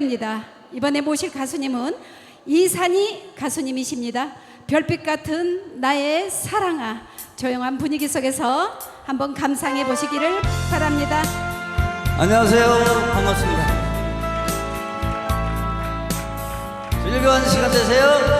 입니다. 이번에 모실 가수님은 이산희 가수님이십니다. 별빛 같은 나의 사랑아. 조용한 분위기 속에서 한번 감상해 보시기를 바랍니다. 안녕하세요. 반갑습니다. 즐거운 시간 되세요.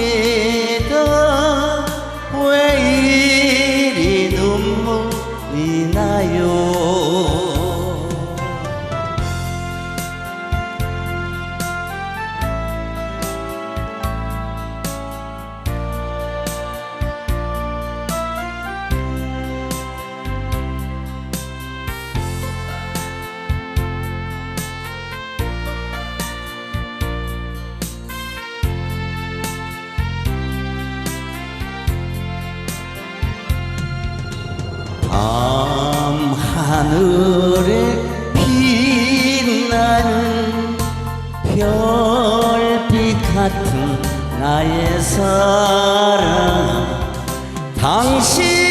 하늘에 빛나는 별빛 같은 나의 사랑. 당신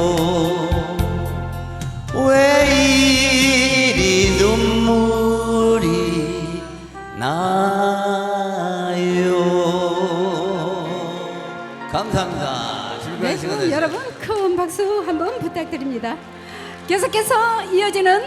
감사합니다 즐거운 네, 시간 되세요 여러분 큰 박수 한번 부탁드립니다. 계속해서 이어지는